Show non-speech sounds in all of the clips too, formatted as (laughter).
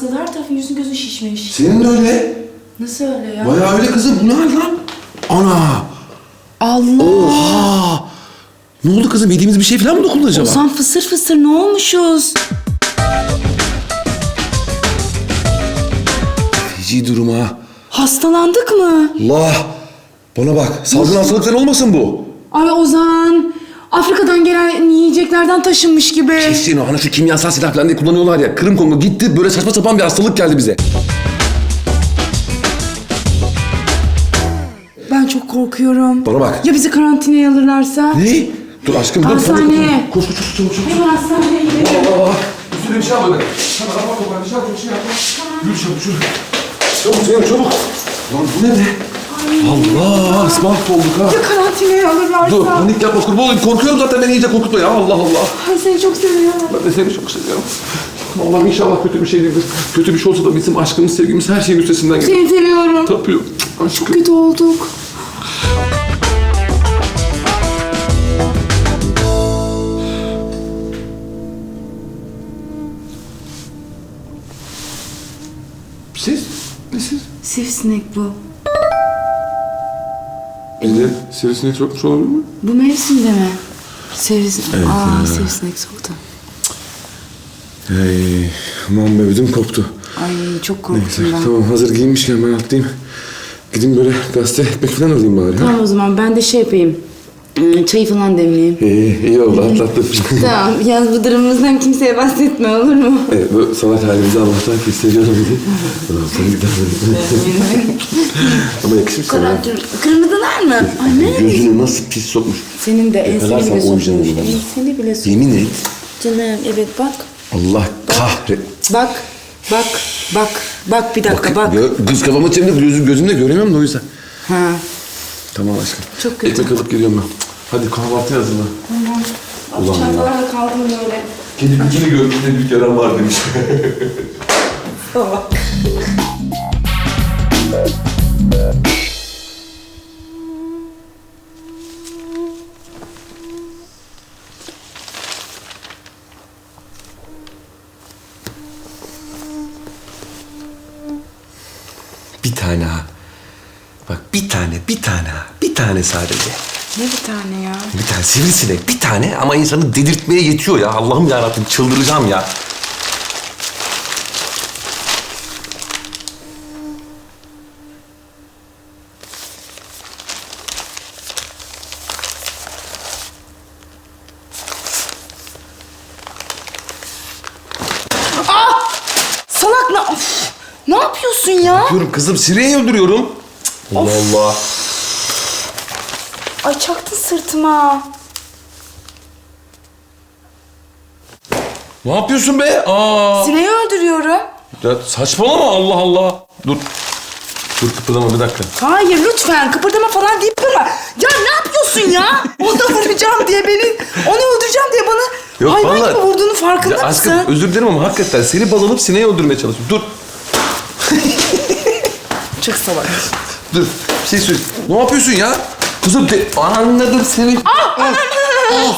asıl her tarafın yüzün gözün şişmiş. Senin de öyle. Nasıl öyle ya? Bayağı öyle kızım. Bu ne hal lan? Ana! Allah! Oha! Ne oldu kızım? Yediğimiz bir şey falan mı dokundu acaba? Ozan fısır fısır ne olmuşuz? Feci durum ha. Hastalandık mı? Allah! Bana bak. Salgın hastalık falan olmasın bu? Ay Ozan. Afrika'dan gelen yiyeceklerden taşınmış gibi. Kesin o. Hani şu kimyasal silah falan diye kullanıyorlar ya. Kırım Kongo gitti. Böyle saçma sapan bir hastalık geldi bize. Ben çok korkuyorum. Bana bak. Ya bizi karantinaya alırlarsa? Ne? Dur aşkım dur. Hastane. Koş koş koş çabuk çabuk. Hemen hastaneye gidelim. Allah! Üstüne bir şey alma. Hemen kapat kapat. Bir şey yapma. Bir şey yapma. Yürü çabuk yürü. Çabuk Zeynep çabuk. Lan bu ne be? Allah! Ismark olduk ha. Ya karantinaya alırlarsa? Dur panik yapma kurban olayım. Korkuyorum zaten beni iyice korkutma ya. Allah Allah. Ay seni çok seviyorum. Ben de seni çok seviyorum. Allah'ım inşallah kötü bir şey değildir. Kötü bir şey olsa da bizim aşkımız, sevgimiz her şeyin üstesinden gelir. Seni seviyorum. Tapıyor. Aşkım. Kötü olduk. Siz? Ne siz? Sivrisinek bu. Bizde sivrisinek sokmuş olabilir mi? Bu mevsimde mi? Sivrisinek. Evet, Aa sivrisinek soktu. Hey, aman be ödüm koptu. Ay çok Neyse korktum ben. tamam hazır giyinmişken ben atlayayım. Gideyim böyle gazete ekmek falan alayım bari. Ha? Tamam o zaman ben de şey yapayım. Hmm, Çayı falan demleyeyim. İyi, iyi oldu atlattım. (laughs) tamam yalnız bu durumumuzdan kimseye bahsetme olur mu? (laughs) evet, bu salak halimizi Allah'tan hissediyorum dedi. Allah'tan gider böyle. Ama yakışmış sana. ha. Karantin. Kırmızılar mı? Anne. Gözünü nasıl pis sokmuş. Senin de enseni Yakalarsan bile sokmuş. bunu. Enseni bile sokmuş. Yemin et. Canım evet bak. Allah kahret. Bak. Bak. Bak. Bak bir dakika bak. Gö- Kız kafama çevirip gözüm, gözümle göremiyorum da o yüzden. Ha. Tamam aşkım. Çok kötü. Ekmek alıp geliyorum ben. Hadi kahvaltı hazırla. Tamam. Ulan ya. Çantalarla kaldım böyle. Kedi gücünü gördüğünde büyük yaram var demiş. Baba. bir tane ha. Bak bir tane, bir tane ha. Bir tane sadece. Ne bir tane ya? Bir tane sivrisinek, bir tane ama insanı dedirtmeye yetiyor ya. Allah'ım yarabbim çıldıracağım ya. Salak ne? Of! Ne yapıyorsun ya? Diyorum kızım sireyi öldürüyorum. Allah Allah. Ay çaktın sırtıma. Ne yapıyorsun be? Aa. Sineği öldürüyorum. Ya saçmalama Allah Allah. Dur. Dur kıpırdama bir dakika. Hayır lütfen kıpırdama falan deyip durma. Ya ne yapıyorsun ya? (laughs) Onu vuracağım diye beni, onu öldüreceğim diye bana Yok, hayvan vallahi- gibi vurduğunu farkında Ya mısın? aşkım özür dilerim ama hakikaten seni bal alıp sineği öldürmeye çalışıyorum. Dur. (laughs) Çok salak. Dur. Bir şey söyle. Ne yapıyorsun ya? Kızım de... Anladım seni.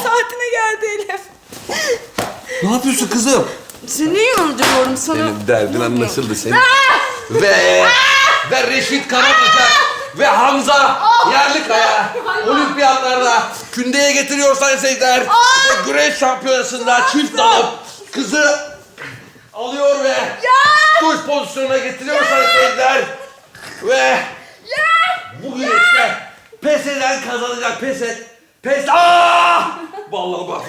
Saatine geldi Elif. Ne yapıyorsun kızım? Sineği öldürüyorum sana. Senin derdin anlaşıldı senin. ve ve Reşit Karabacak ve Hamza Yerlikaya olimpiyatlarda kündeye getiriyor sayın seyirciler. Ve güreş şampiyonasında çift dalıp kızı alıyor ve duş pozisyonuna getiriyor sayın seyirciler. Ve bu güreşte pes eden kazanacak pes et. Pes Aa! Vallahi bak.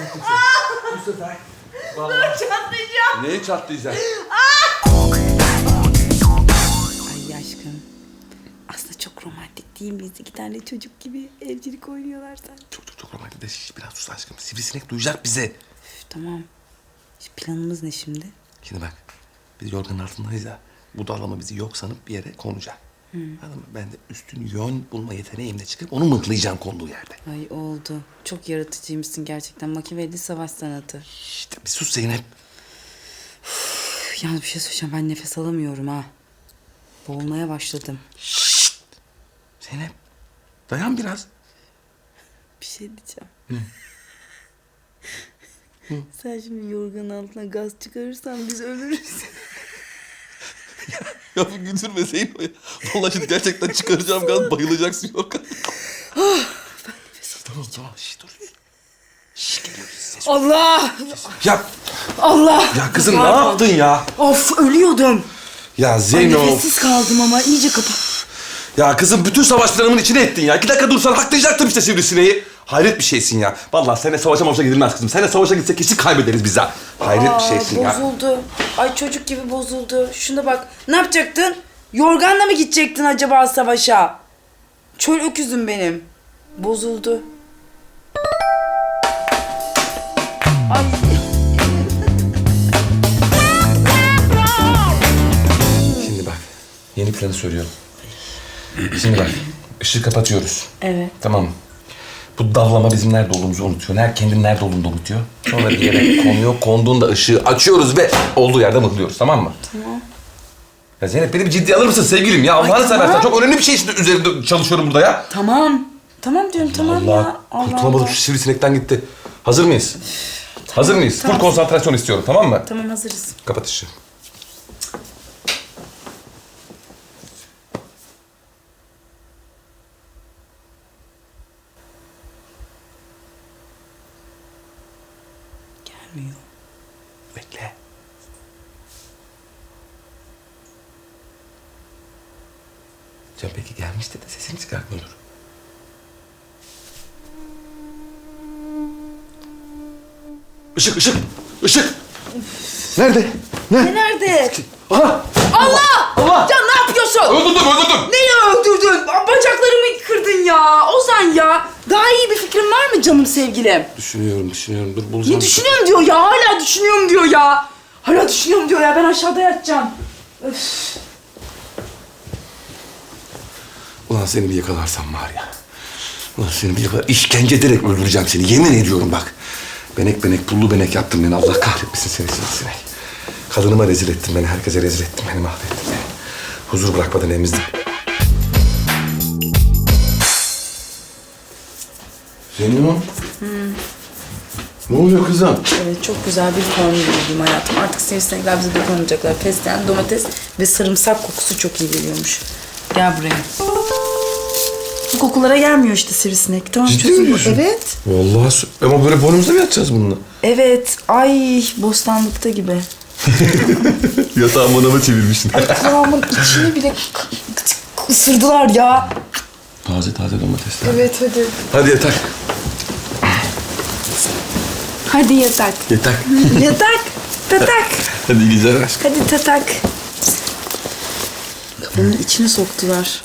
Bu sefer. Vallahi. Çatlayacağım. Neyi çatlayacak? Ay aşkım. Aslında çok romantik değil miyiz? İki tane çocuk gibi evcilik oynuyorlar sen. Çok çok çok romantik de şiş, biraz sus aşkım. Sivrisinek duyacak bize. Üf, tamam. Şimdi planımız ne şimdi? Şimdi bak biz yorganın altındayız ya. Bu dallama bizi yok sanıp bir yere konacak. Anladın mı? Ben de üstün yön bulma yeteneğimle çıkıp onu mıklayacağım konduğu yerde. Ay oldu. Çok yaratıcıymışsın gerçekten. Machiavelli savaş sanatı. İşte bir sus Zeynep. Üf, Yalnız bir şey söyleyeceğim. Ben nefes alamıyorum ha. Boğulmaya başladım. Şşt! Zeynep dayan biraz. Bir şey diyeceğim. (laughs) Sen şimdi yorganın altına gaz çıkarırsan biz ölürüz. (laughs) ya bu güldürme Zeyno ya. Vallahi şimdi gerçekten çıkaracağım gaz bayılacaksın Yorkan. tamam tamam şş, dur. Şş, geliyoruz ses. Allah! Ya, Allah! ya kızım ne Pardon. yaptın ya? Of ölüyordum. Ya Ay, Zeyno. nefessiz kaldım ama iyice kapa. Ya kızım bütün savaş planımın içine ettin ya. İki dakika dursan haklayacaktım işte sivrisineği. Hayret bir şeysin ya. Vallahi seninle savaşa mavaşa gidilmez kızım. Seninle savaşa gitsek kesin kaybederiz biz ha. Hayret bir şeysin ya. bozuldu. Ay çocuk gibi bozuldu. Şuna bak. Ne yapacaktın? Yorganla mı gidecektin acaba savaşa? Çöl öküzüm benim. Bozuldu. Şimdi bak. Yeni planı söylüyorum. Şimdi bak. ışığı kapatıyoruz. Evet. Tamam mı? Bu davlama bizim nerede olduğumuzu unutuyor. Her kendin nerede olduğunu da unutuyor. Sonra bir yere konuyor. Konduğunda ışığı açıyoruz ve olduğu yerde mıhlıyoruz. Tamam mı? Tamam. Ya Zeynep beni bir ciddiye alır mısın sevgilim ya? Allah'ını tamam. seversen. Çok önemli bir şey için üzerinde çalışıyorum burada ya. Tamam. Tamam diyorum tamam Allah, ya. Allah kurtulamadık Allah. şu sivrisinekten gitti. Hazır mıyız? Hazır mıyız? Tamam. Full konsantrasyon istiyorum tamam mı? Tamam hazırız. Kapat ışığı. Gelmiyor. Bekle. Can peki gelmişti de sesini çıkartma olur. Işık, ışık, ışık. Nerede? Ne? Ne nerede? Aha! Allah! Allah! Ya ne yapıyorsun? Öldürdüm, öldürdüm. Neyi öldürdün? Bacaklarımı kırdın ya. Ozan ya. Daha iyi bir fikrin var mı canım sevgilim? Düşünüyorum, düşünüyorum. Dur bulacağım. Ne düşünüyorum diyor ya. Hala düşünüyorum diyor ya. Hala düşünüyorum diyor ya. Ben aşağıda yatacağım. Öf. Ulan seni bir yakalarsam var ya. Ulan seni bir yakalar. İşkence ederek öldüreceğim seni. Yemin ediyorum bak. Benek benek pullu benek yaptın beni. Allah kahretmesin seni sivrisinek. Kadınıma rezil ettin beni. Herkese rezil ettin beni. Mahvettin beni. Huzur bırakmadın evimizde. Zeyno. Ne oluyor kızım? Evet çok güzel bir formül buldum hayatım. Artık sivrisinekler bize dokunmayacaklar. Fesleğen, domates ve sarımsak kokusu çok iyi geliyormuş. Gel buraya. Bu kokulara gelmiyor işte sivrisinek. Tamam Ciddi çözüm bu. misin? Evet. Vallahi sü- ama böyle boynumuzda mı yatacağız bununla? Evet. Ay bostanlıkta gibi. (laughs) Yatağın bana mı çevirmişsin? Kulağımın içini bile k- k- ısırdılar ya. taze taze domatesler. Evet hadi. Hadi yatak. Hadi yatak. Yatak. (laughs) yatak. Tatak. Hadi geceler aşkım. Hadi tatak. Kafamın içine soktular.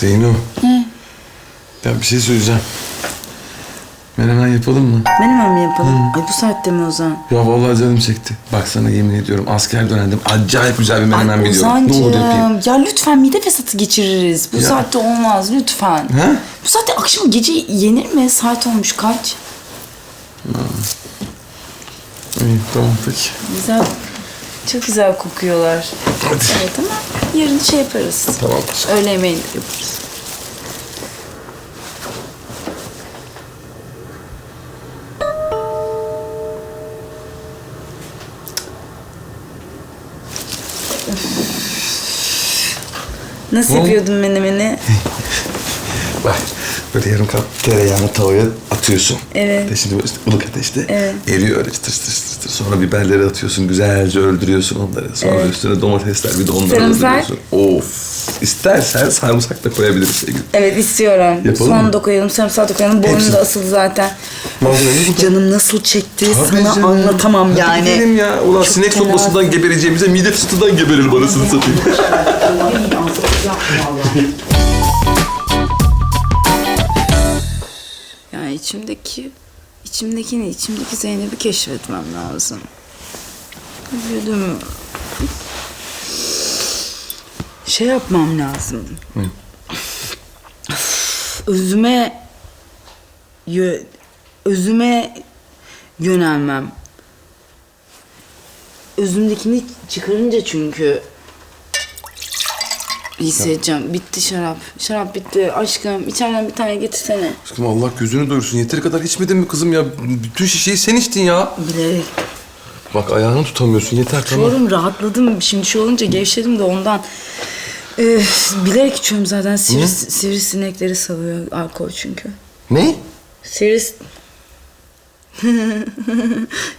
Zeyno. Ya bir şey söyleyeceğim. Menemen yapalım mı? Menemen mi yapalım? Ay bu saatte mi Ozan? Ya vallahi canım çekti. Bak sana yemin ediyorum asker dönemdim. Acayip güzel bir menemen Ay biliyorum. Ne olur yapayım. Ozancığım ya lütfen mide fesatı geçiririz. Bu Ya. saatte olmaz lütfen. Ha? Bu saatte akşam gece yenir mi? Saat olmuş kaç? İyi tamam peki. Güzel. Çok güzel kokuyorlar. Hadi. Evet ama yarın şey yaparız. Tamam. Öğle yemeği de yaparız. Nasıl yapıyordun menemeni? (laughs) Bak böyle yarım kap tereyağını tavaya atıyorsun. Evet. Böyle işte ılık ateşte. Evet. Eriyor öyle çıtır çıtır çıtır. Sonra biberleri atıyorsun. Güzelce öldürüyorsun onları. Sonra Evet. üstüne domatesler bir de onları Sarımsak? öldürüyorsun. Of. İstersen sarımsak da koyabiliriz sevgilim. Evet istiyorum. Yapalım Soğan mı? da koyalım, sarımsak da koyalım. Boynu Hepsi. da asılı zaten. Canım nasıl çekti Tabii sana canım. anlatamam Hadi yani. gidelim ya. Ulan Çok sinek fena. sopasından gebereceğimize mide fıstığından geberelim anasını satayım. (laughs) (laughs) içimdeki, içimdekini, içimdeki Zeynep'i keşfetmem lazım. Vücudum... Şey yapmam lazım. Özüme... Yö, özüme yönelmem. Özümdekini çıkarınca çünkü Hissedeceğim. Bitti şarap. Şarap bitti. Aşkım içeriden bir tane getirsene. Aşkım Allah gözünü doyursun. Yeteri kadar içmedin mi kızım ya? Bütün şişeyi sen içtin ya. Bilerek. Bak ayağını tutamıyorsun. Yeter tamam. Tutuyorum rahatladım. Şimdi şey olunca gevşedim de ondan. Ee, bilerek içiyorum zaten. Sivri, sivrisinekleri savuyor alkol çünkü. Ne? Sivris... (laughs)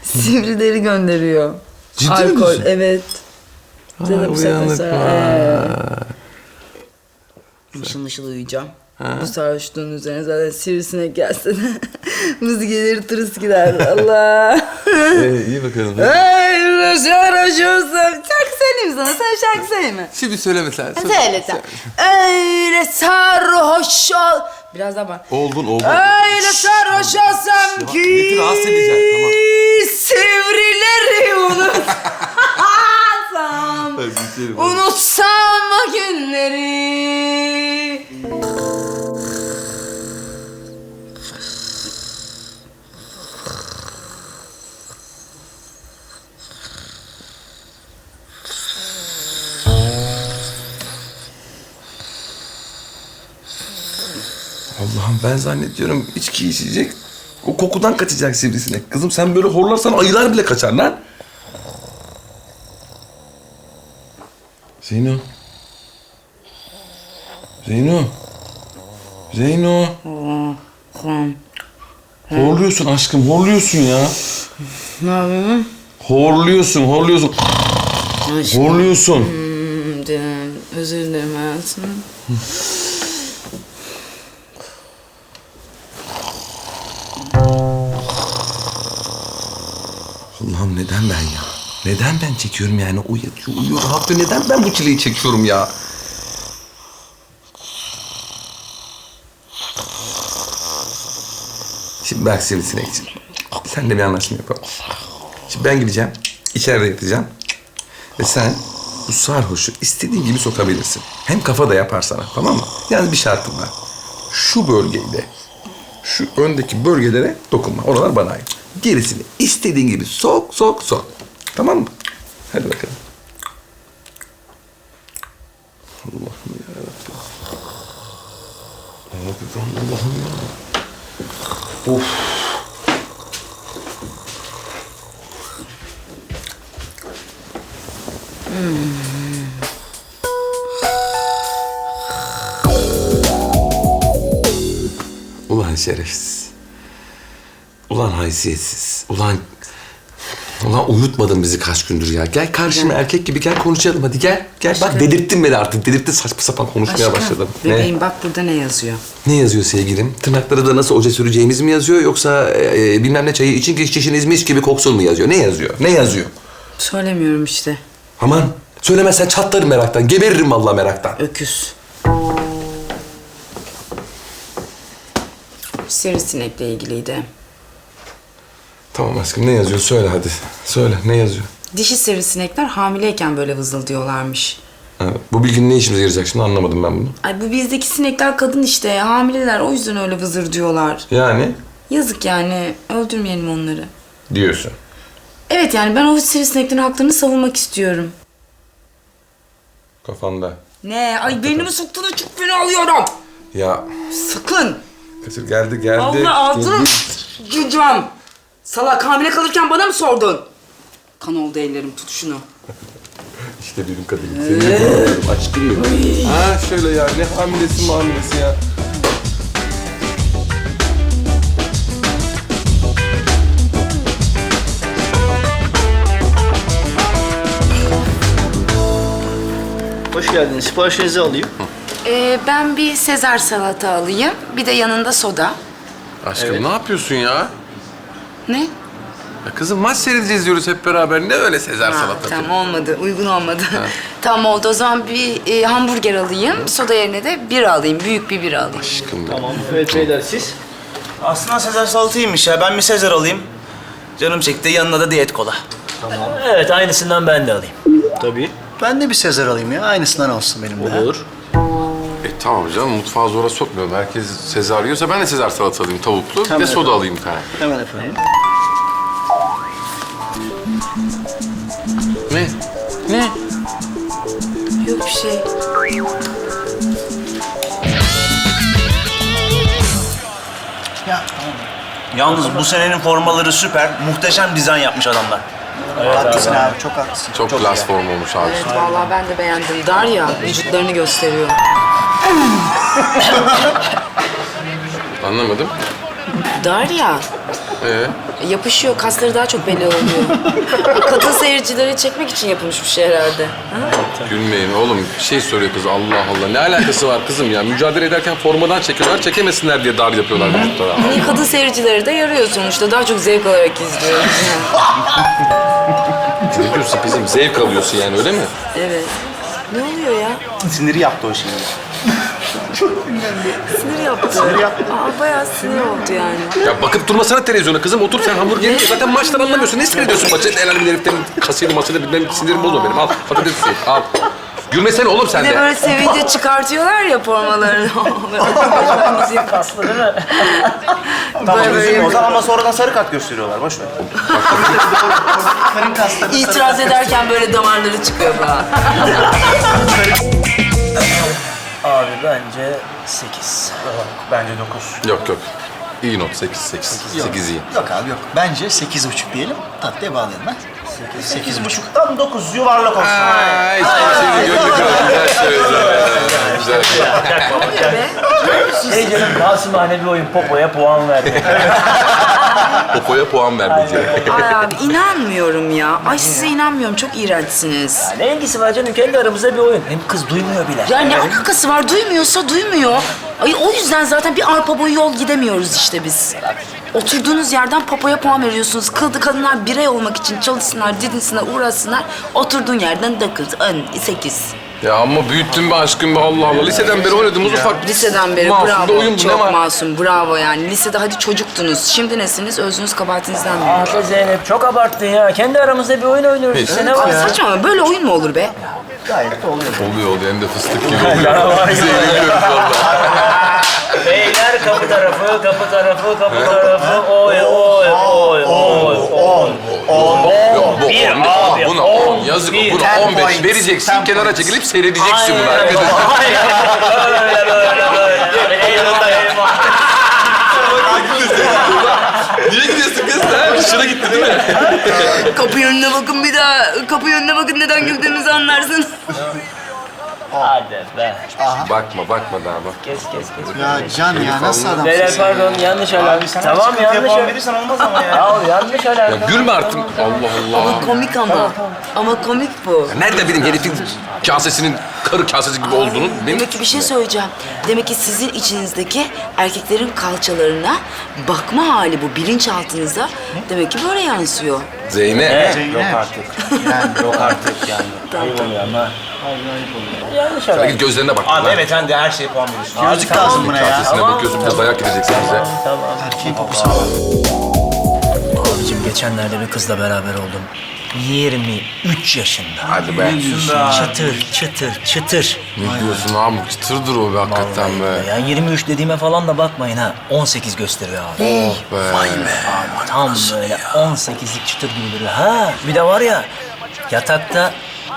Sivrileri gönderiyor. Ciddi alkol, mi diyorsun? evet. Canım bir saatten uyanık sonra, var. Mışıl mışıl uyuyacağım. Bu sarhoşluğun üzerine zaten sivrisinek gelse de (laughs) buz gelir tırıs gider. Allah. (laughs) Ee, iyi bakalım. Ay sarhoş olsam. Şarkı söyleyeyim sana. Sen şarkı söyleme. Şimdi söyleme sen. Söyle sen. Öyle sarhoş ol. Biraz daha bak. Oldun oldun. Öyle sarhoş olsam ki. yeter, rahatsız edeceksin, tamam. Sivrileri (laughs) unutsam. Unutsam o günleri. Allah'ım ben zannediyorum içki içecek. O kokudan kaçacak sivrisinek. Kızım sen böyle horlarsan ayılar bile kaçar lan. Zeyno. Zeyno. Zeyno. Horluyorsun aşkım, horluyorsun ya. Ne yapayım? Horluyorsun, horluyorsun. Aşkım. Horluyorsun. Hmm, canım, Özür dilerim hayatım. Allah'ım neden ben ya? Neden ben çekiyorum yani? O yatıyor, uyuyor, rahatlıyor. Neden ben bu çileyi çekiyorum ya? Şimdi bak sivrisinekciğim. Sen de bir anlaşma yapalım. Şimdi ben gideceğim. içeride yatacağım. Ve sen bu sarhoşu istediğin gibi sokabilirsin. Hem kafa da yapar sana tamam mı? Yalnız bir şartım var. Şu bölgeyle şu öndeki bölgelere dokunma. Oralar bana ait. Gerisini istediğin gibi sok sok sok. Tamam mı? Hadi bakalım. Allah'ım ya Rabbi. Abi ben Allah'ım ya. Of. Ulan şerefsiz. Ulan haysiyetsiz. Ulan... Ulan uyutmadın bizi kaç gündür ya. Gel karşıma erkek gibi gel konuşalım hadi gel. Gel bak Aşkım. dedirttin beni artık. Dedirttin saçma sapan konuşmaya başladım. bebeğim bak burada ne yazıyor? Ne? Ne yazıyor sevgilim? Tırnakları da nasıl oje süreceğimiz mi yazıyor yoksa e, e, bilmem ne çayı için içişiniz mis gibi koksun mu yazıyor? Ne yazıyor? Ne yazıyor? Söylemiyorum işte. Aman söylemezsen çatlarım meraktan. Geberirim vallahi meraktan. Öküz. Sivrisinekle ilgiliydi. Tamam aşkım ne yazıyor? Söyle hadi. Söyle ne yazıyor? Dişi sivrisinekler hamileyken böyle vızıldıyorlarmış. Ha, bu bilginin ne işimize yarayacak şimdi anlamadım ben bunu. Ay bu bizdeki sinekler kadın işte hamileler o yüzden öyle vızır diyorlar. Yani Yazık yani öldürmeyelim onları. diyorsun. Evet yani ben o sivrisineklerin haklarını savunmak istiyorum. Kafanda. Ne? Ay beynimi soktuğunda çok fena alıyorum. Ya Sakın. Kaçır geldi geldi. Allah ağzını Geldi. cücüm. Salak hamile kalırken bana mı sordun? Kan oldu ellerim tut şunu. (laughs) İşte benim kaderim. Seni görüyorum aşkım. Ha şöyle ya ne hamilesi hamilesi ya. Hoş geldiniz. Siparişinizi alayım. Ee, ben bir Sezar salata alayım. Bir de yanında soda. Aşkım ne yapıyorsun ya? Ne? ya? Kızım maç seyredeceğiz diyoruz hep beraber. Ne öyle Sezar Ha, salatası? tamam olmadı. Uygun olmadı. (laughs) tamam oldu. O zaman bir e, hamburger alayım. Soda yerine de bira alayım. Büyük bir bira alayım. Aşkım ya. Tamam. Evet beyler siz? Aslında Sezar salataymış ya. Ben bir Sezar alayım. Canım çekti. Yanına da diyet kola. Evet aynısından ben de alayım. Tabii. Ben de bir Sezar alayım ya. Aynısından olsun benim de. Olur. E tamam canım mutfağı zora sokmuyorum. Herkes Sezar yiyorsa ben de Sezar salata alayım tavuklu. Bir Tamam de soda efendim. alayım bir tane. Hemen efendim. Ne? Ne? Yok bir şey. Ya tamam. Yalnız bu senenin formaları süper. Muhteşem dizayn yapmış adamlar. haklısın abi. çok haklısın. Çok, iyi. klas form olmuş abi. Evet vallahi ben de beğendim. Dar ya vücutlarını gösteriyor. (laughs) Anlamadım. Dar ya ee? yapışıyor kasları daha çok belli oluyor. Kadın seyircileri çekmek için yapılmış bir şey herhalde. Ha? Gülmeyin oğlum. Bir şey soruyor kız. Allah Allah. Ne alakası var kızım ya? Mücadele ederken formadan çekiyorlar. Çekemesinler diye dar yapıyorlar vücutlara. Hani kadın seyircileri de yarıyor sonuçta. Daha çok zevk alarak izliyor. ne diyorsun kızım? Zevk alıyorsun yani öyle mi? evet. Ne oluyor ya? Siniri yaptı o şeyi. Sinir yaptı. Sinir yaptı. Aa, bayağı sinir oldu yani. Ya bakıp durmasana televizyona kızım. Otur sen hamburger ye. Zaten maçtan anlamıyorsun. Ne seyrediyorsun maçı? El alemin heriflerin kasıyla masayla benim sinirim bozma benim. Al patates ye. Al. Gülmesene oğlum sen Bir de de. böyle sevince çıkartıyorlar ya formalarını. Kaslı değil mi? Tamam Böyle böyle üzülme o zaman ama sonradan sarı kart gösteriyorlar. Boş ver. Karın kasları İtiraz ederken böyle damarları çıkıyor falan. (laughs) Abi bence 8. Bence 9. Yok yok. İyi not. 8 8. 8 iyi. Yok abi yok. Bence sekiz buçuk diyelim. Tatlıya bağlayalım ha. Sekiz buçuk. Tam 9 yuvarlak olsun. Ay, senin gönlü kırıldı. Güzel söyledin. Güzel. Şey canım masumane bir oyun Popo'ya puan verdi. (laughs) (laughs) Popoya puan ver diye. (laughs) Ay abi inanmıyorum ya. Ay size inanmıyorum. Çok iğrençsiniz. ne ilgisi var canım kendi aramızda bir oyun. Hem kız duymuyor bile. Ya ne alakası var? Duymuyorsa duymuyor. Ay o yüzden zaten bir arpa boyu yol gidemiyoruz işte biz. Oturduğunuz yerden popoya puan veriyorsunuz. Kıldı kadınlar birey olmak için çalışsınlar, didinsinler, uğraşsınlar. Oturduğun yerden dokuz, on, sekiz. Ya ama büyüttün be aşkım be Allah Allah. Liseden beri oynadığımız ufak Liseden beri masum bravo. oyun bu ne Çok var? masum, bravo yani. Lisede hadi çocuktunuz. Şimdi nesiniz? Özünüz kabahatinizden mi? Ah be Zeynep çok abarttın ya. Kendi aramızda bir oyun oynuyoruz işte ne var? Abi saçma böyle oyun mu olur be? Gayet de oluyor. Oluyor oluyor hem de fıstık gibi oluyor. Biz eğleniyoruz valla. Beyler kapı tarafı, kapı tarafı, kapı tarafı. Oy oy oy oy. Yok bu Bir on, abi, buna on, on, yazık buna Ten 15 points, vereceksin ten kenara points. çekilip seyredeceksin bunu arkadaşlar. Aynen böyle böyle böyle. Eyvallah eyvallah. Niye gidiyorsun kız? Ha? Hoşuna gitti değil mi? Kapı yönüne bakın bir daha. Kapı yönüne bakın neden güldüğümüzü anlarsın. Hadi be. bakma bakma daha bak. Kes kes kes. Ya Can ya nasıl adamsın Beyler ya? pardon yanlış alarm. Tamam yanlış alarm. verirsen olmaz ama ya. Ya yanlış alarm. Ya gülme artık. Allah Allah. Ama komik ama. Ama komik bu. Nerede benim herifin kasesinin karı kasesi gibi olduğunu benim... Demek ki bir şey söyleyeceğim. Demek ki sizin içinizdeki erkeklerin kalçalarına bakma hali bu bilinçaltınıza demek ki böyle yansıyor. Zeynep. Yok artık. Yani yok artık yani. Ayıp oluyor ama. Yanlış alarm. Git gözlerine bak. Abi evet sen de her şeye puan veriyorsun. Gözlük lazım buna ya. Bakıyorsun bir de dayak gideceksin bize. Tamam. Erkeğin kokusu var. Abicim geçenlerde bir kızla beraber oldum. 23 yaşında. Hadi be. Çıtır çıtır çıtır. Ne diyorsun abi? Çıtırdır o be hakikaten be. Ya 23 dediğime falan da bakmayın ha. 18 gösteriyor abi. Oh be. Abi tam böyle 18'lik çıtır gibi duruyor. Ha bir de var ya yatakta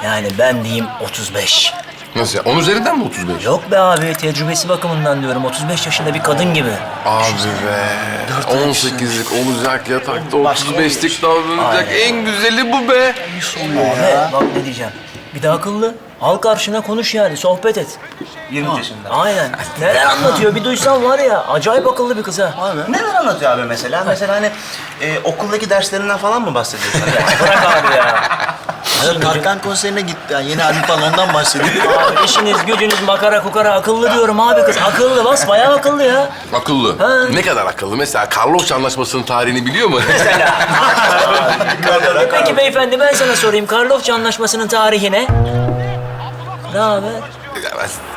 yani ben diyeyim 35. Nasıl ya? 10 üzerinden mi 35? Yok be abi tecrübesi bakımından diyorum 35 yaşında bir kadın gibi. Abi be. 18'lik olacak yatakta 35'lik davranacak. En güzeli bu be. Abi bak ne diyeceğim. Bir de akıllı. Al karşına konuş yani sohbet et. 20 yaşında. Aynen. (laughs) Neler anlatıyor bir duysan var ya acayip akıllı bir kız ha. Abi. Neler anlatıyor abi mesela? Mesela hani e, okuldaki derslerinden falan mı bahsediyorsun? (laughs) Bırak abi ya. Tarkan konserine gitti. Yani yeni albüm falan ondan bahsediyor. (laughs) Abi işiniz gücünüz makara kukara akıllı diyorum abi kız. Akıllı bas bayağı akıllı ya. Akıllı. Ha. Ne kadar akıllı? Mesela Carlos Anlaşması'nın tarihini biliyor mu? (laughs) E Peki beyefendi ben sana sorayım. Karlofça Anlaşması'nın tarihi ne? Ne haber?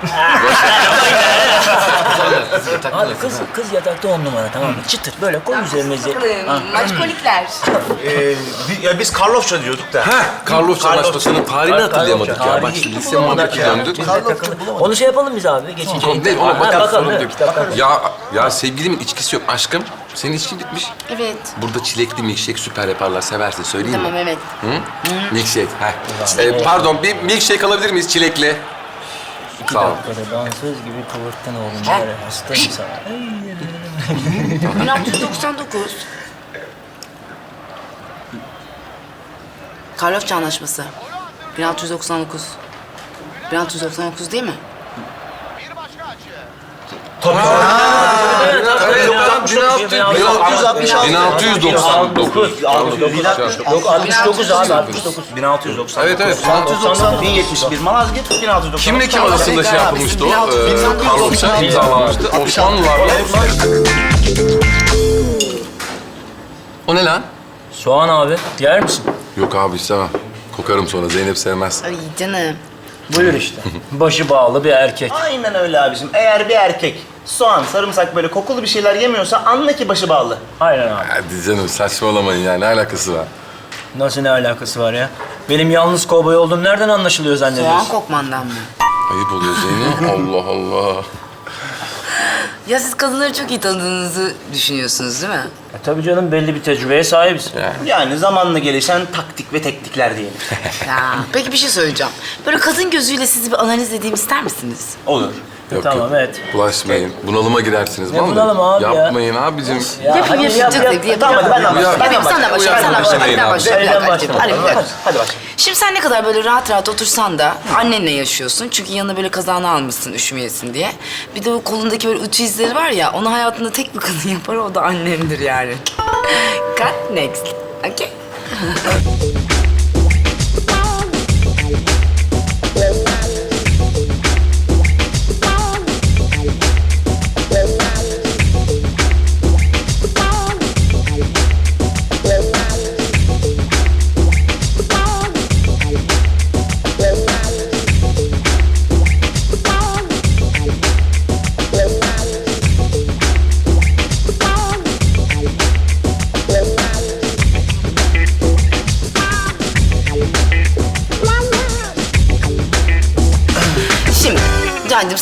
(laughs) Abi kız, kız yatakta on numara tamam mı? Çıtır böyle koy üzerinize. Maçkolikler. e, bi- ya biz Karlofça diyorduk da. Heh, Carlos Carlos- Anlaşması'nın tarihini hatırlayamadık ya. Bak tarihi. lise muhabbeti döndü. Biz de takılı- Onu şey yapalım biz abi geçince. Oğlum değil, ona Ha, bakarız bakalım, sorun evet, değil. kitaptan. Ya, ya sevgilimin içkisi yok aşkım. Senin içkin bitmiş. Evet. Burada çilekli milkshake süper yaparlar. Seversin söyleyeyim Tamam mi? evet. Hı? Milkshake. Heh. Ee, pardon bir milkshake alabilir miyiz çilekli? İki Sağ ol. dakikada dansöz gibi kıvırttın oğlum. Böyle hastayım sana. Ay, 1699. Karlofça Anlaşması. 1699. 1699 değil mi? Yok 69 abi 69. 1690. Evet evet. 1690. 1071 Malazgirt 1690. Kimle kim arasında şey yapılmıştı o? Ee, Karlofça imzalanmıştı. Osmanlılarla. O ne lan? Soğan abi yer misin? Yok abi istemem. Kokarım sonra. Zeynep sevmez. Ay canım. Buyur işte. Başı bağlı bir erkek. Aynen öyle abicim. Eğer bir erkek soğan, sarımsak böyle kokulu bir şeyler yemiyorsa anla ki başı bağlı. Aynen abi. Hadi canım saçmalamayın ya. Ne alakası var? Nasıl ne alakası var ya? Benim yalnız kovboy olduğum nereden anlaşılıyor Soğan zannediyorsun? kokmandan mı? Ayıp oluyor Zeynep. (laughs) Allah Allah. Ya siz kadınları çok iyi tanıdığınızı düşünüyorsunuz değil mi? E, tabii canım belli bir tecrübeye sahibiz. Yani zamanla gelişen taktik ve teknikler diyelim. Ya peki bir şey söyleyeceğim. Böyle kadın gözüyle sizi bir analiz edeyim ister misiniz? Olur. Yok, Tamam, yok. evet. Bulaşmayın. Bunalıma girersiniz. Ne vallahi. bunalımı abi ya? Yapmayın abicim. Ya Yapayım, hadi yapayım. yap, yap. zevkli, Tamam hadi ben de başlayayım. Yapayım, sen de başla, sen de başla. Ben dakika, başla. hadi başla. Şimdi sen ne kadar böyle rahat rahat otursan da annenle yaşıyorsun. Çünkü yanına böyle kazağını almışsın üşümeyesin diye. Bir de o kolundaki böyle ütü izleri var ya, onu hayatında tek bir kadın (laughs) yapar, o da annemdir yani. Cut next. Okay? (laughs)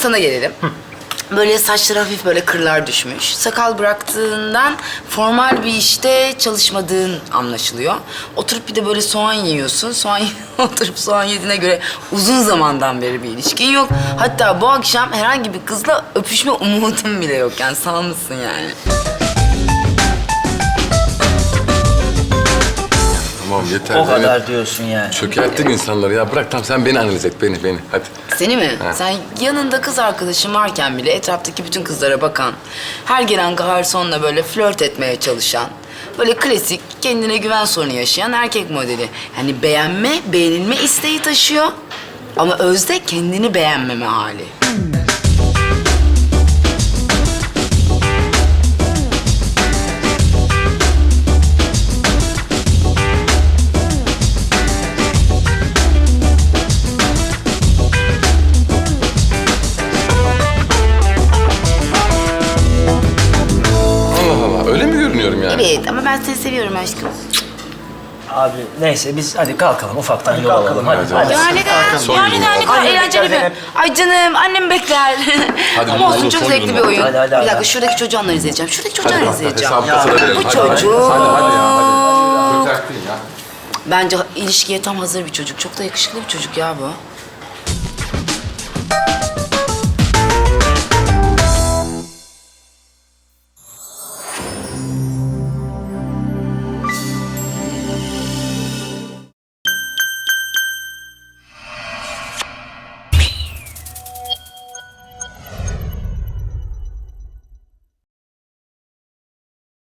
sana gelelim. Böyle saçları hafif böyle kırlar düşmüş. Sakal bıraktığından formal bir işte çalışmadığın anlaşılıyor. Oturup bir de böyle soğan yiyorsun. Soğan (laughs) oturup soğan yediğine göre uzun zamandan beri bir ilişkin yok. Hatta bu akşam herhangi bir kızla öpüşme umudun bile yok. Yani salmışsın yani. Tamam yeter. O kadar diyorsun yani. Çökerttin insanları ya. Bırak tamam sen beni analiz et. Beni beni. Hadi. Seni mi? Sen yanında kız arkadaşın varken bile etraftaki bütün kızlara bakan, her gelen garsonla böyle flört etmeye çalışan, böyle klasik kendine güven sorunu yaşayan erkek modeli. Yani beğenme, beğenilme isteği taşıyor ama özde kendini beğenmeme hali. Görünüyorum yani? Evet ama ben seni seviyorum aşkım. Abi neyse biz hadi kalkalım ufaktan yol alalım. Hadi, hadi. hadi. Ya neden? Son Ya yudum neden? Ne kadar eğlenceli bir... Ay canım annem bekler. Hadi Ama olsun çok zevkli bir oyun. Hadi, hadi, bir hadi. dakika şuradaki çocuğu analiz edeceğim. Şuradaki çocuğu Hadi, analiz hadi, edeceğim. hesabı kasada verelim. Bu Hadi, hadi. çocuk. Hadi hadi ya hadi. Bence ilişkiye tam hazır bir çocuk. Çok da yakışıklı bir çocuk ya bu.